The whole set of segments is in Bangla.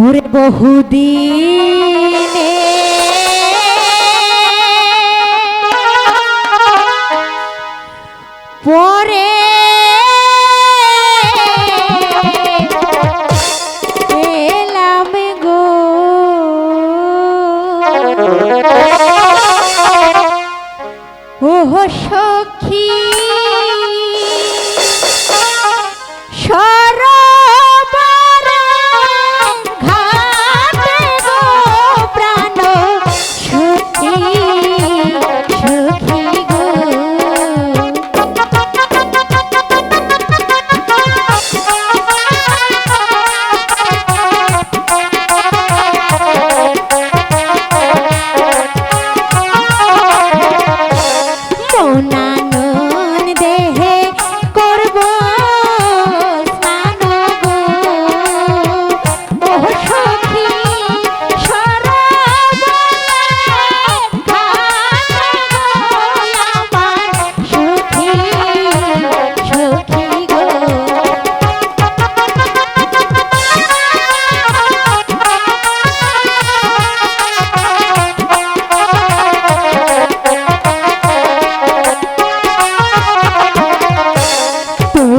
ওরে বহুদিনে। পরে এলাম গো। ও সখী। নানো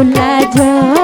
ঝোলা ঝোলা